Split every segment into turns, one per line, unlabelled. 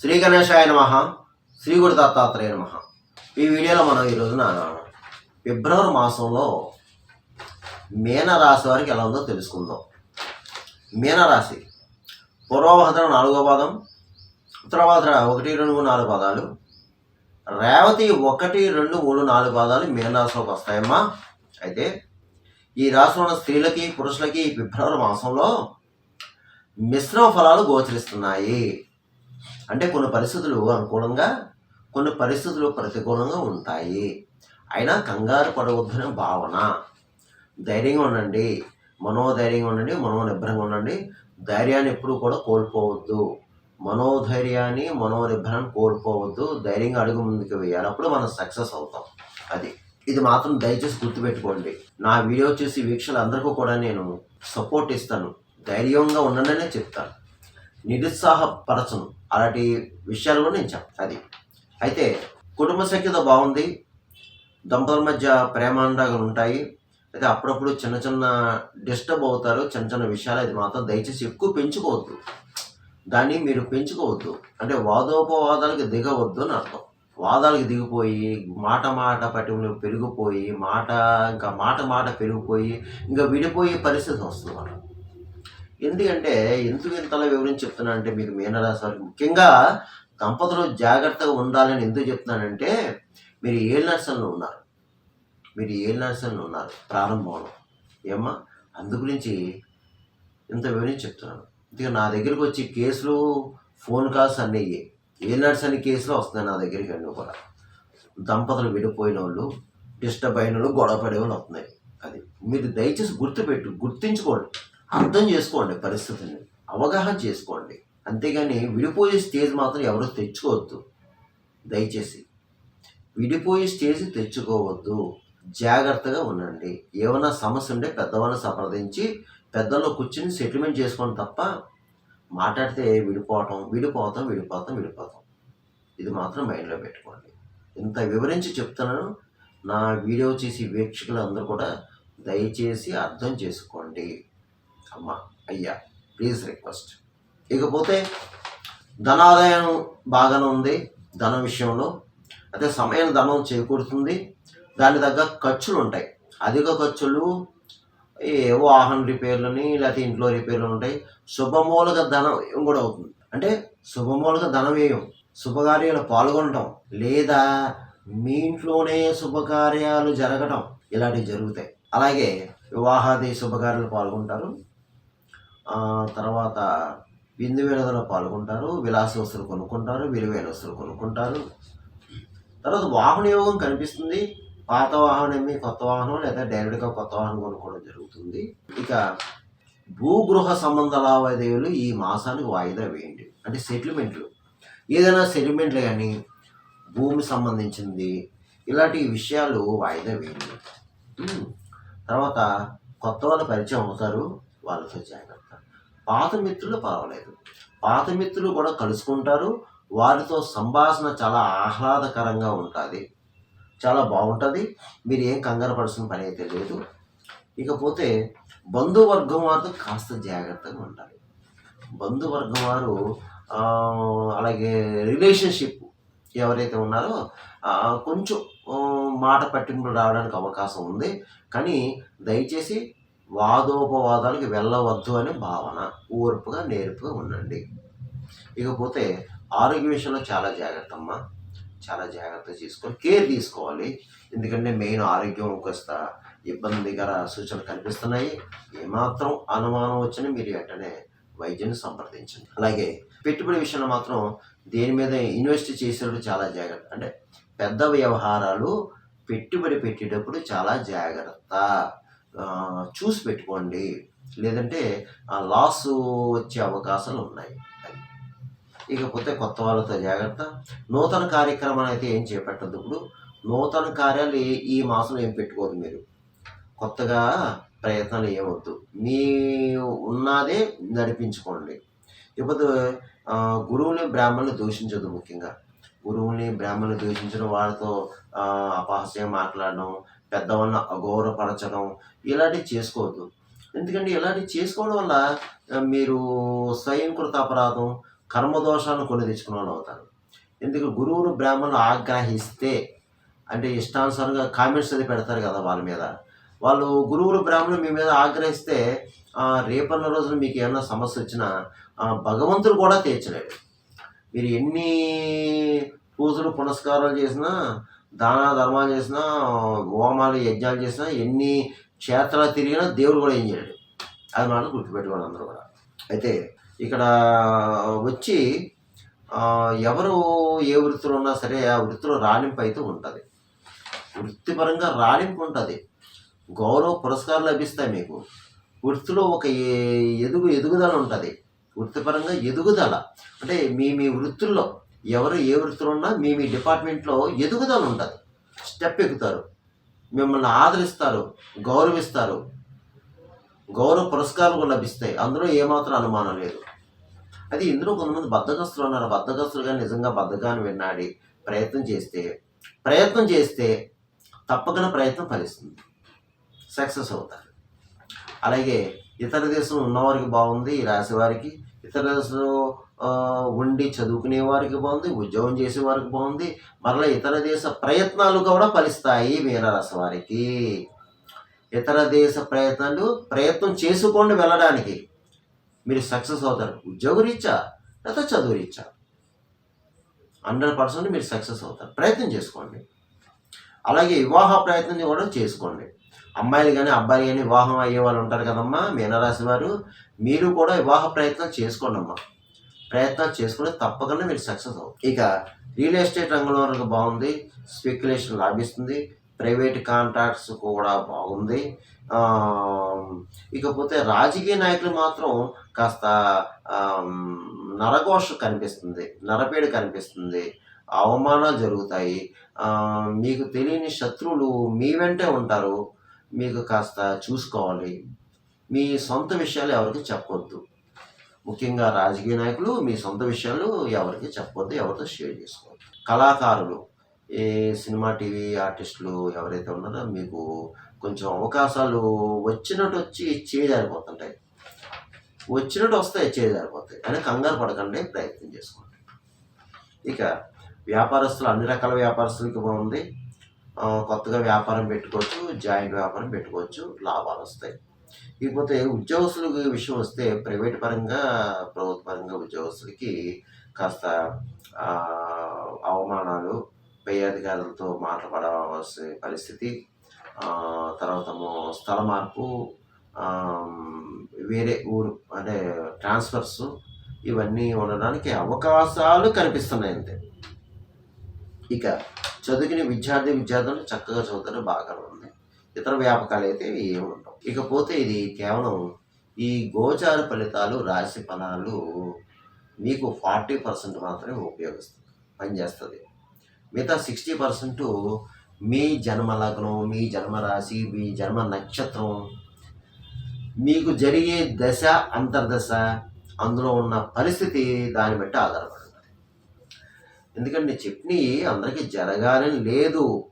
శ్రీ గణేశాయ నమ శ్రీ గురు దత్తాత్రేయ నమ. ఈ వీడియోలో మనం ఈ రోజున ఫిబ్రవరి మాసంలో మీనరాశి వారికి ఎలా ఉందో తెలుసుకుందాం. మీనరాశి పూర్వభద్ర నాలుగో పాదం ఉత్తరభద్ర ఒకటి రెండు నాలుగు పాదాలు రేవతి ఒకటి రెండు మూడు నాలుగు పాదాలు మీనరాశిలోకి వస్తాయమ్మా. అయితే ఈ రాశిలో ఉన్న స్త్రీలకి పురుషులకి ఫిబ్రవరి మాసంలో మిశ్రమ ఫలాలు గోచరిస్తున్నాయి. అంటే కొన్ని పరిస్థితులు అనుకూలంగా కొన్ని పరిస్థితులు ప్రతికూలంగా ఉంటాయి. అయినా కంగారు పడవద్దనే భావన. ధైర్యంగా ఉండండి. మనోధైర్యంగా ఉండండి మనోనిబ్బరంగా ఉండండి. ధైర్యాన్ని ఎప్పుడూ కూడా కోల్పోవద్దు. మనోధైర్యాన్ని మనోనిబ్బరాన్ని కోల్పోవద్దు. ధైర్యంగా అడుగు ముందుకు వేయాలి. అప్పుడు మనం సక్సెస్ అవుతాం. అది. ఇది మాత్రం దయచేసి గుర్తుపెట్టుకోండి. నా వీడియో చూసి వీక్షకులందరికీ కూడా నేను సపోర్ట్ ఇస్తాను. ధైర్యంగా ఉండననే చెప్తాను. నిరుత్సాహపరచను. అలాంటి విషయాలు కూడా నేను చెప్తాను అది. అయితే కుటుంబ సఖ్యత బాగుంది. దంపతుల మధ్య ప్రేమానురాగాలు ఉంటాయి. అయితే అప్పుడప్పుడు చిన్న చిన్న డిస్టర్బ్ అవుతారు. చిన్న చిన్న విషయాలు అది మాత్రం దయచేసి ఎక్కువ పెంచుకోవద్దు. దాన్ని మీరు పెంచుకోవద్దు. అంటే వాదోపవాదాలకు దిగవద్దు అని అర్థం. వాదాలకు దిగిపోయి మాట మాట పట్టి పెరిగిపోయి మాట ఇంకా మాట మాట పెరిగిపోయి ఇంకా విడిపోయే పరిస్థితి వస్తుంది మనం ఎందుకంటే ఎందుకు ఇంతలా వివరించి చెప్తున్నా అంటే మీకు మీనరాశి వారికి ముఖ్యంగా దంపతులు జాగ్రత్తగా ఉండాలని ఎందుకు చెప్తున్నానంటే మీరు ఏళ్ళు నర్సన్లు ఉన్నారు. మీరు ఏళ్ళు నర్సన్లు ఉన్నారు. ప్రారంభంలో ఏమ్మా? అందు గురించి ఇంత వివరించి చెప్తున్నాను. ఇక నా దగ్గరికి వచ్చి కేసులు ఫోన్ కాల్స్ అన్నీ ఏ నర్స్ కేసులు వస్తున్నాయి నా దగ్గరికి అన్నీ కూడా. దంపతులు విడిపోయిన వాళ్ళు డిస్టర్బ్ అయిన వాళ్ళు గొడవ పడే వాళ్ళు వస్తున్నాయి. అది మీరు దయచేసి గుర్తుపెట్టు గుర్తించుకోండి. అర్థం చేసుకోండి పరిస్థితిని అవగాహన చేసుకోండి. అంతేగాని విడిపోయే స్టేజ్ మాత్రం ఎవరు తెచ్చుకోవద్దు. దయచేసి విడిపోయే స్టేజ్ తెచ్చుకోవద్దు. జాగ్రత్తగా ఉండండి. ఏమైనా సమస్య ఉంటే పెద్దవాళ్ళని సంప్రదించి పెద్దల్లో కూర్చుని సెటిల్మెంట్ చేసుకోండి తప్ప మాట్లాడితే విడిపోవటం విడిపోతాం విడిపోతాం విడిపోతాం ఇది మాత్రం మైండ్లో పెట్టుకోండి. ఇంత వివరించి చెప్తున్నాను. నా వీడియో చేసి వీక్షకులందరూ కూడా దయచేసి అర్థం చేసుకోండి. అమ్మ అయ్యా ప్లీజ్ రిక్వెస్ట్ ఇకపోతే ధనాదాయం బాగానే ఉంది ధన విషయంలో. అయితే సమయం ధనం చేకూరుతుంది. దాని తగ్గ ఖర్చులు ఉంటాయి. అధిక ఖర్చులు ఏవో వాహన రిపేర్లని లేకపోతే ఇంట్లో రిపేర్లు ఉంటాయి. శుభమూలక ధనం కూడా అవుతుంది. అంటే శుభమూలక ధన వ్యయం శుభకార్యాలు పాల్గొనటం లేదా మీ ఇంట్లోనే శుభకార్యాలు జరగటం ఇలాంటివి జరుగుతాయి. అలాగే వివాహాది శుభకార్యాలు పాల్గొంటారు. తర్వాత విందు వినోదంలో పాల్గొంటారు విలాస వస్తువులు కొనుక్కుంటారు విలువైన వస్తువులు కొనుక్కుంటారు. తర్వాత వాహన యోగం కనిపిస్తుంది. పాత వాహనమే కొత్త వాహనం లేదా డైరెక్ట్గా కొత్త వాహనం కొనుక్కోవడం జరుగుతుంది. ఇక భూగృహ సంబంధ లావాదేవీలు ఈ మాసానికి వాయిదా వేయండి. అంటే సెటిల్మెంట్లు ఏదైనా సెటిల్మెంట్లు కానీ భూమి సంబంధించింది ఇలాంటి విషయాలు వాయిదా వేయండి. తర్వాత కొత్త వాళ్ళు పరిచయం అవుతారు. వాళ్ళతో జాగ్రత్త పాత మిత్రులు పర్వాలేదు. పాత మిత్రులు కూడా కలుసుకుంటారు. వారితో సంభాషణ చాలా ఆహ్లాదకరంగా ఉంటుంది. చాలా బాగుంటుంది. మీరు ఏం కంగారు పడాల్సిన పని అయితే లేదు. ఇకపోతే బంధువర్గం వారితో కాస్త జాగ్రత్తగా ఉండాలి. బంధువర్గం వారు అలాగే రిలేషన్షిప్ ఎవరైతే ఉన్నారో కొంచెం మాట పట్టింపులు రావడానికి అవకాశం ఉంది. కానీ దయచేసి వాదోపవాదాలకు వెళ్ళవద్దు అనే భావన ఓర్పుగా నేర్పుగా ఉండండి. ఇకపోతే ఆరోగ్య విషయంలో చాలా జాగ్రత్త అమ్మా చాలా జాగ్రత్త తీసుకోవాలి కేర్ తీసుకోవాలి. ఎందుకంటే మెయిన్ ఆరోగ్యం కాస్త ఇబ్బందికర సూచనలు కనిపిస్తున్నాయి. ఏమాత్రం అనుమానం వచ్చినా మీరు వెంటనే వైద్యుని సంప్రదించండి. అలాగే పెట్టుబడి విషయంలో మాత్రం దేని మీద ఇన్వెస్ట్ చేసేటప్పుడు చాలా జాగ్రత్త అంటే పెద్ద వ్యవహారాలు పెట్టుబడి పెట్టేటప్పుడు చాలా జాగ్రత్త. చూసి పెట్టుకోండి. లేదంటే లాస్ వచ్చే అవకాశాలు ఉన్నాయి. ఇకపోతే కొత్త వాళ్ళతో జాగ్రత్త. నూతన కార్యక్రమాలు అయితే ఏం చేపట్టద్దు ఇప్పుడు. నూతన కార్యాలు ఈ- మాసంలో ఏం పెట్టుకోదు మీరు. కొత్తగా ప్రయత్నాలు ఏమొద్దు. మీ ఉన్నదే నడిపించుకోండి. ఇకపోతే గురువుని బ్రాహ్మణులు దూషించదు ముఖ్యంగా. గురువుని బ్రాహ్మణులు దూషించడం వాళ్ళతో ఆ, అపహాస్యం మాట్లాడడం పెద్దవాళ్ళని అగౌరవపరచడం ఇలాంటివి చేసుకోవద్దు. ఎందుకంటే ఇలాంటివి చేసుకోవడం వల్ల మీరు స్వయంకృత అపరాధం కర్మదోషాలను కొని తెచ్చుకున్న వాళ్ళు అవుతారు. ఎందుకు? గురువును బ్రాహ్మణులు ఆగ్రహిస్తే అంటే ఇష్టానుసారంగా కామెంట్స్ అది పెడతారు కదా వాళ్ళ మీద. వాళ్ళు గురువులు బ్రాహ్మణులు మీ మీద ఆగ్రహిస్తే రేపన్న రోజున మీకు ఏమైనా సమస్య వచ్చినా భగవంతులు భగవంతుడు కూడా తీర్చలేడు. మీరు ఎన్ని పూజలు పునస్కారాలు చేసినా దాన ధర్మాలు చేసినా హోమాలు యజ్ఞాలు చేసినా ఎన్ని క్షేత్రాలు తిరిగినా దేవుడు కూడా ఏం చేయలేడు అది మాట గుర్తుపెట్టుకోండి అందరూ కూడా. అయితే ఇక్కడ వచ్చి ఎవరు ఏ వృత్తిలో ఉన్నా సరే ఆ వృత్తిలో రాణింపు అయితే ఉంటుంది. వృత్తిపరంగా రాణింపు ఉంటుంది. గౌరవ పురస్కారాలు లభిస్తాయి మీకు. వృత్తిలో ఒక ఎదుగు ఎదుగుదల ఉంటుంది. వృత్తిపరంగా ఎదుగుదల. అంటే మీ మీ వృత్తుల్లో ఎవరు ఏ వృత్తిలో ఉన్నా మీ మీ డిపార్ట్మెంట్లో ఎదుగుదల ఉంటుంది. స్టెప్ ఎక్కుతారు. మిమ్మల్ని ఆదరిస్తారు గౌరవిస్తారు. గౌరవ పురస్కారాలు కూడా లభిస్తాయి. అందులో ఏమాత్రం అనుమానం లేదు. అది ఇందులో కొంతమంది బద్దగస్తులు ఉన్నారు. బద్దగస్తులుగా నిజంగా బద్దగాన్ని విన్నాడి ప్రయత్నం చేస్తే ప్రయత్నం చేస్తే తప్పకుండా ప్రయత్నం ఫలిస్తుంది. సక్సెస్ అవుతారు. అలాగే ఇతర దేశంలో ఉన్నవారికి బాగుంది ఈ రాశి వారికి ఇతర ఉండి చదువుకునే వారికి బాగుంది ఉద్యోగం చేసే వారికి బాగుంది మరలా ఇతర దేశ ప్రయత్నాలు కూడా ఫలిస్తాయి మీనరాశి వారికి. ఇతర దేశ ప్రయత్నాలు ప్రయత్నం చేసుకోండి వెళ్ళడానికి. మీరు సక్సెస్ అవుతారు. ఉద్యోగ రీత్యా లేదా చదువు రీత్యా. హండ్రెడ్ పర్సెంట్ మీరు సక్సెస్ అవుతారు. ప్రయత్నం చేసుకోండి. అలాగే వివాహ ప్రయత్నం కూడా చేసుకోండి. అమ్మాయిలు కానీ అబ్బాయిలు కానీ వివాహం అయ్యే వాళ్ళు ఉంటారు కదమ్మా మీనరాశి వారు. మీరు కూడా వివాహ ప్రయత్నం చేసుకోండి అమ్మా ప్రయత్నాలు చేసుకుంటే తప్పకుండా మీరు సక్సెస్ అవుతారు ఇక రియల్ ఎస్టేట్ రంగంలో వరకు బాగుంది స్పెక్యులేషన్ లాభిస్తుంది ప్రైవేట్ కాంట్రాక్ట్స్ కూడా బాగుంది. ఇకపోతే రాజకీయ నాయకులు మాత్రం కాస్త నరఘోష కనిపిస్తుంది నరపేడు కనిపిస్తుంది అవమానాలు జరుగుతాయి. మీకు తెలియని శత్రువులు మీ వెంటే ఉంటారు. మీకు కాస్త చూసుకోవాలి. మీ సొంత విషయాలు ఎవరికి చెప్పొద్దు. ముఖ్యంగా రాజకీయ నాయకులు మీ సొంత విషయాలు ఎవరికి చెప్పొద్దు ఎవరితో షేర్ చేసుకోవద్దు. కళాకారులు ఏ సినిమా టీవీ ఆర్టిస్టులు ఎవరైతే ఉన్నారో మీకు కొంచెం అవకాశాలు వచ్చినట్టు వచ్చి చేయజారిపోతుంటాయి వచ్చినట్టు వస్తాయి చేయజారిపోతాయి కానీ కంగారు పడకండి ప్రయత్నం చేసుకోండి. ఇక వ్యాపారస్తులు అన్ని రకాల వ్యాపారస్తులకి బాగుంది. కొత్తగా వ్యాపారం పెట్టుకోవచ్చు జాయింట్ వ్యాపారం పెట్టుకోవచ్చు లాభాలు వస్తాయి. ఇకపోతే ఉద్యోగస్తుల విషయం వస్తే ప్రైవేట్ పరంగా ప్రభుత్వ పరంగా ఉద్యోగస్తులకి కాస్త అవమానాలు పై అధికారులతో మాట్లాడవలసిన పరిస్థితి తర్వాత స్థల మార్పు వేరే ఊరు అంటే ట్రాన్స్ఫర్స్ ఇవన్నీ ఉండడానికి అవకాశాలు కనిపిస్తున్నాయి అంతే ఇక చదివిన విద్యార్థి విద్యార్థులు చక్కగా చదువుతారు బాగా ఉంది ఇతర వ్యాపకాలు అయితే ఏమి ఉండవు. ఇకపోతే ఇది కేవలం ఈ గోచార ఫలితాలు రాశి ఫలాలు మీకు ఫార్టీ పర్సెంట్ మాత్రమే ఉపయోగిస్తుంది పనిచేస్తుంది. మిగతా సిక్స్టీ పర్సెంట్ మీ జన్మ లగ్నం మీ జన్మ రాశి మీ జన్మ నక్షత్రం మీకు జరిగే దశ అంతర్దశ అందులో ఉన్న పరిస్థితి దాన్ని బట్టి ఆధారపడి ఎందుకంటే నేను చెప్పినవి అందరికీ జరగాలని లేదు.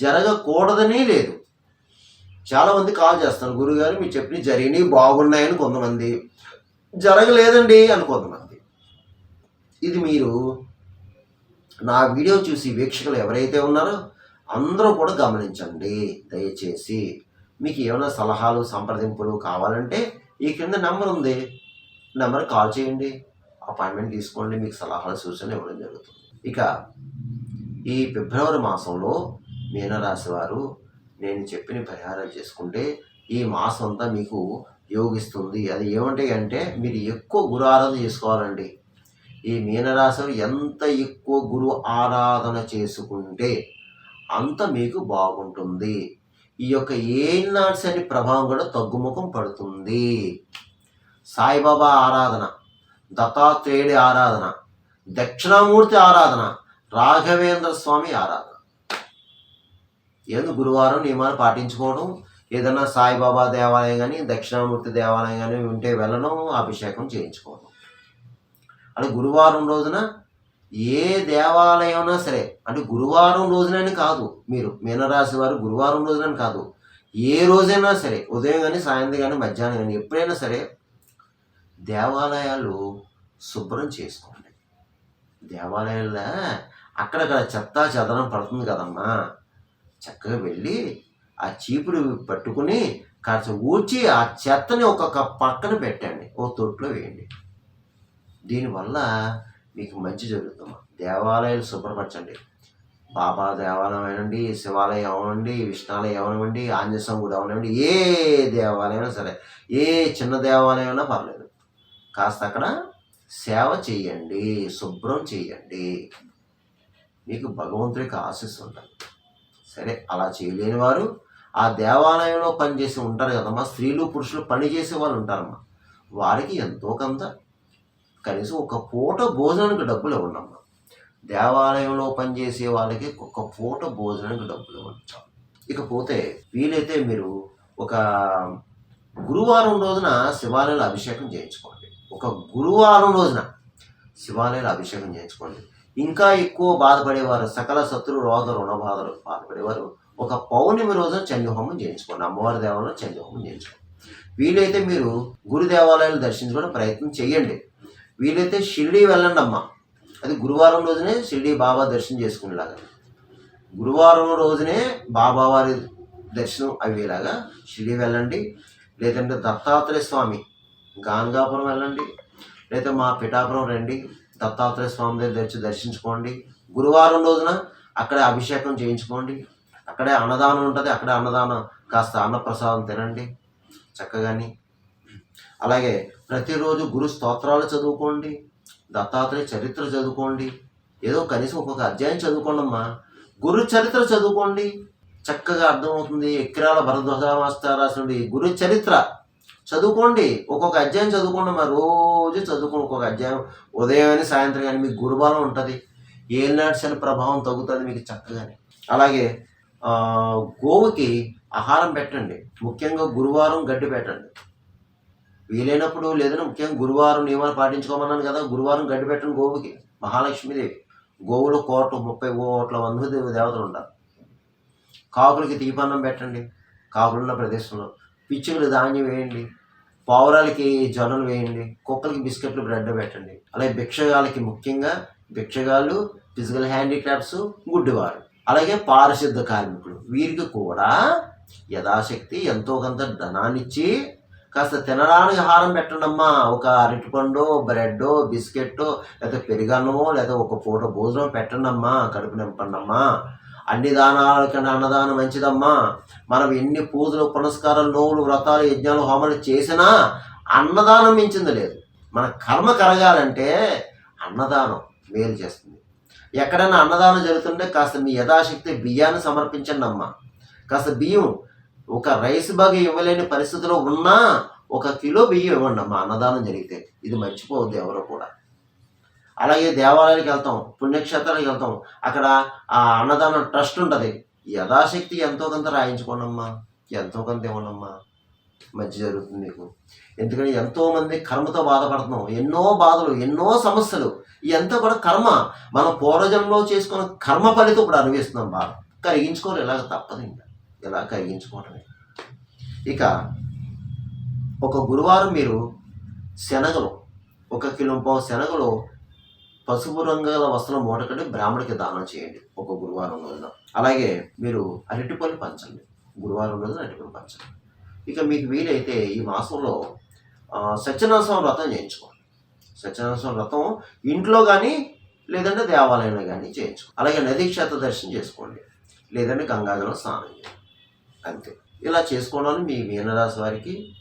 జరగకూడదని లేదు. చాలామంది కాల్ చేస్తారు గురుగారు మీ చట్నీ జరిగినవి బాగున్నాయని కొంతమంది. జరగలేదండి అని కొంతమంది. ఇది మీరు నా వీడియో చూసి వీక్షకులు ఎవరైతే ఉన్నారో అందరూ కూడా గమనించండి. దయచేసి మీకు ఏమైనా సలహాలు సంప్రదింపులు కావాలంటే ఈ కింద నెంబర్ ఉంది. నెంబర్ కాల్ చేయండి. అపాయింట్మెంట్ తీసుకోండి. మీకు సలహాలు సూచనలు ఇవ్వడం జరుగుతుంది. ఇక ఈ ఫిబ్రవరి మాసంలో మీనరాశి వారు నేను చెప్పిన పరిహారం చేసుకుంటే ఈ మాసం అంతా మీకు యోగిస్తుంది. అది ఏమంటే అంటే మీరు ఎక్కువ గురు ఆరాధన చేసుకోవాలండి. ఈ మీనరాశి ఎంత ఎక్కువ గురు ఆరాధన చేసుకుంటే అంత మీకు బాగుంటుంది. ఈ యొక్క ఏనాడ్స్ అనే ప్రభావం కూడా తగ్గుముఖం పడుతుంది. సాయిబాబా ఆరాధన దత్తాత్రేయుడి ఆరాధన దక్షిణామూర్తి ఆరాధన రాఘవేంద్ర స్వామి ఆరాధన. ఏదో గురువారం నియమాలు పాటించుకోవడం ఏదైనా సాయిబాబా దేవాలయం కానీ దక్షిణామూర్తి దేవాలయం కానీ ఉంటే వెళ్ళడం అభిషేకం చేయించుకోవడం అంటే గురువారం రోజున ఏ దేవాలయమైనా సరే అంటే గురువారం రోజునని కాదు మీరు మీనరాశి వారు గురువారం రోజునని కాదు ఏ రోజైనా సరే ఉదయం కానీ సాయంత్రం కానీ మధ్యాహ్నం కానీ ఎప్పుడైనా సరే దేవాలయాలు శుభ్రం చేసుకోండి. దేవాలయంలో అక్కడక్కడ చెత్త చెదనం పడుతుంది కదమ్మా. చక్కగా వెళ్ళి ఆ చీపుడు పట్టుకుని కాస్త ఊడ్చి ఆ చెత్తని ఒక్కొక్క పక్కన పెట్టండి. ఓ తొట్లో వేయండి. దీనివల్ల మీకు మంచి జరుగుతుందమ్మా దేవాలయాలు శుభ్రపరచండి. బాబా దేవాలయం అయినండి శివాలయం అవనండి విష్ణాలయం అవనివ్వండి ఆంజనేయ గుడి అవనివ్వండి ఏ దేవాలయం అయినా సరే ఏ చిన్న దేవాలయం అయినా పర్లేదు. కాస్త అక్కడ సేవ చేయండి శుభ్రం చేయండి. మీకు భగవంతుడికి ఆశీస్సు ఉంటుంది సరే అలా చేయలేని వారు ఆ దేవాలయంలో పనిచేసి ఉంటారు కదమ్మా. స్త్రీలు పురుషులు పని చేసే వాళ్ళు ఉంటారమ్మా. వారికి ఎంతో కొంత. కనీసం ఒక పూట భోజనానికి డబ్బులు ఇవ్వండమ్మా. దేవాలయంలో పనిచేసే వాళ్ళకి ఒక పూట భోజనానికి డబ్బులు ఇవ్వండి. ఇకపోతే వీలైతే మీరు ఒక గురువారం రోజున శివాలయంలో అభిషేకం చేయించుకోండి. ఒక గురువారం రోజున శివాలయాలు అభిషేకం చేయించుకోండి. ఇంకా ఎక్కువ బాధపడేవారు సకల శత్రు రోగ రుణ బాధలు బాధపడేవారు ఒక పౌర్ణమి రోజున చంద్రహోమం చేయించుకోండి. అమ్మవారి దేవాలయంలో చంద్రహోమం చేయించుకోండి. వీలైతే మీరు గురు దేవాలయాలు దర్శించుకోవడం ప్రయత్నం చేయండి. వీలైతే షిరిడి వెళ్ళండి అమ్మ. అది గురువారం రోజునే షిరిడి బాబా దర్శనం చేసుకునేలాగా. గురువారం రోజునే బాబావారి దర్శనం అయ్యేలాగా షిరిడి వెళ్ళండి. లేదంటే దత్తాత్రేయ స్వామి గానగాపురం వెళ్ళండి లేదా మా పిఠాపురం రండి దత్తాత్రేయ స్వామి దగ్గర తెచ్చి దర్శించుకోండి. గురువారం రోజున అక్కడే అభిషేకం చేయించుకోండి. అక్కడే అన్నదానం ఉంటుంది అక్కడే అన్నదానం కాస్త అన్నప్రసాదం తినండి చక్కగాని అలాగే ప్రతిరోజు గురు స్తోత్రాలు చదువుకోండి దత్తాత్రేయ చరిత్ర చదువుకోండి ఏదో కనీసం ఒక్కొక్క అధ్యాయం చదువుకోండమ్మా. గురు చరిత్ర చదువుకోండి చక్కగా అర్థమవుతుంది. ఎక్కిరాల భరద్వాజ మాస్టర్ రాసిన గురు చరిత్ర. చదువుకోండి. ఒక్కొక్క అధ్యాయం చదువుకోండి. మరి రోజు చదువుకోండి. ఒక్కొక్క అధ్యాయం ఉదయం అని సాయంత్రం కానీ మీకు గురుబలం ఉంటుంది. ఏలినాటి అనే ప్రభావం తగ్గుతుంది మీకు చక్కగానే. అలాగే గోవుకి ఆహారం పెట్టండి. ముఖ్యంగా గురువారం గడ్డి పెట్టండి. వీలైనప్పుడు లేదని ముఖ్యంగా గురువారం నియమాలు పాటించుకోమన్నాను కదా గురువారం గడ్డి పెట్టండి గోవుకి. మహాలక్ష్మీదేవి. గోవులు కోట ముప్పై కోట్ల వంద దేవతలు ఉంటారు కాకులకి తీపన్నం పెట్టండి. కాకులున్న ప్రదేశంలో పిచ్చుకలు ధాన్యం వేయండి పావురాలకి జొన్నలు వేయండి కుక్కలకి బిస్కెట్లు బ్రెడ్ పెట్టండి. అలాగే భిక్షగాలకి ముఖ్యంగా భిక్షగాళ్ళు ఫిజికల్ హ్యాండిక్రాఫ్ట్స్ గుడ్డివారు. అలాగే పారిశుద్ధ కార్మికులు. వీరికి కూడా యథాశక్తి ఎంతో కొంత ధనాన్నిచ్చి కాస్త తినడానికి ఆహారం పెట్టండమ్మా ఒక అరటిపండు బ్రెడ్ బిస్కెట్ లేదా పెరుగన్నమో లేదా ఒక పూట భోజనం పెట్టండమ్మా కడుపు నింపండమ్మా అన్ని దానాల కన్నా అన్నదానం మంచిదమ్మా. మనం ఎన్ని పూజలు పునస్కారాలు నోవులు వ్రతాలు యజ్ఞాలు హోమాలు చేసినా అన్నదానం మించింది లేదు. మన కర్మ కరగాలంటే అన్నదానం మేలు చేస్తుంది. ఎక్కడైనా అన్నదానం జరుగుతుంటే కాస్త మీ యథాశక్తి బియ్యాన్ని సమర్పించండి అమ్మా కాస్త బియ్యం ఒక రైస్ బాగా ఇవ్వలేని పరిస్థితిలో ఉన్నా ఒక కిలో బియ్యం ఇవ్వండి అమ్మా అన్నదానం జరిగితే. ఇది మర్చిపోవద్దు ఎవరు కూడా. అలాగే దేవాలయాలకు వెళ్తాం పుణ్యక్షేత్రాలకు వెళ్తాం. అక్కడ ఆ అన్నదాన ట్రస్ట్ ఉంటుంది. యథాశక్తి ఎంతో కొంత రాయించుకోనమ్మా ఎంతో కొంత ఇవ్వనమ్మా. మంచి జరుగుతుంది మీకు ఎందుకంటే ఎంతోమంది కర్మతో బాధపడుతున్నాం. ఎన్నో బాధలు ఎన్నో సమస్యలు. ఇదంతా కూడా కర్మ. మన పూర్వజన్మలో చేసుకున్న కర్మ ఫలితం ఇప్పుడు అనుభవిస్తున్నాం బాధ కరిగించుకోరు ఇలాగ తప్పదు ఇంకా. ఇలా కరిగించుకోవటమే. ఇక ఒక గురువారం మీరు శనగలు ఒక కిలో పావు శనగలు పసుపు రంగుల వస్త్రం మూటకట్టి బ్రాహ్మడికి దానం చేయండి ఒక గురువారం రోజున. అలాగే మీరు అరటిపళ్ళు పంచండి. గురువారం రోజున అరటిపళ్ళు పంచండి. ఇక మీకు వీలైతే ఈ మాసంలో ఆ, సత్యనారాయణ వ్రతం చేయించుకోండి. సత్యనారాయణ వ్రతం ఇంట్లో కానీ లేదంటే దేవాలయంలో కానీ చేయించుకో అలాగే నదీ క్షేత్ర దర్శనం చేసుకోండి. లేదంటే గంగాజలం స్నానం చేయండి. అంతే. ఇలా చేసుకోవడానికి మీ మీనరాశి వారికి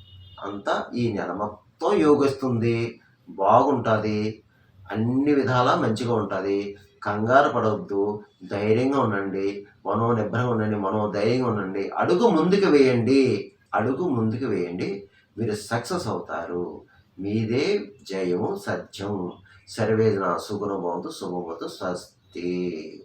అంతా ఈ నెల మొత్తం యోగిస్తుంది. బాగుంటుంది. అన్ని విధాలా మంచిగా ఉంటుంది. కంగారు పడవద్దు ధైర్యంగా ఉండండి. మనో నిబ్బరంగా ఉండండి. మనో ధైర్యంగా ఉండండి. అడుగు ముందుకు వేయండి. అడుగు ముందుకు వేయండి. మీరు సక్సెస్ అవుతారు. మీదే జయం సత్యం సర్వేదన సుగుణభవంతు శుభవతు స్వస్తి.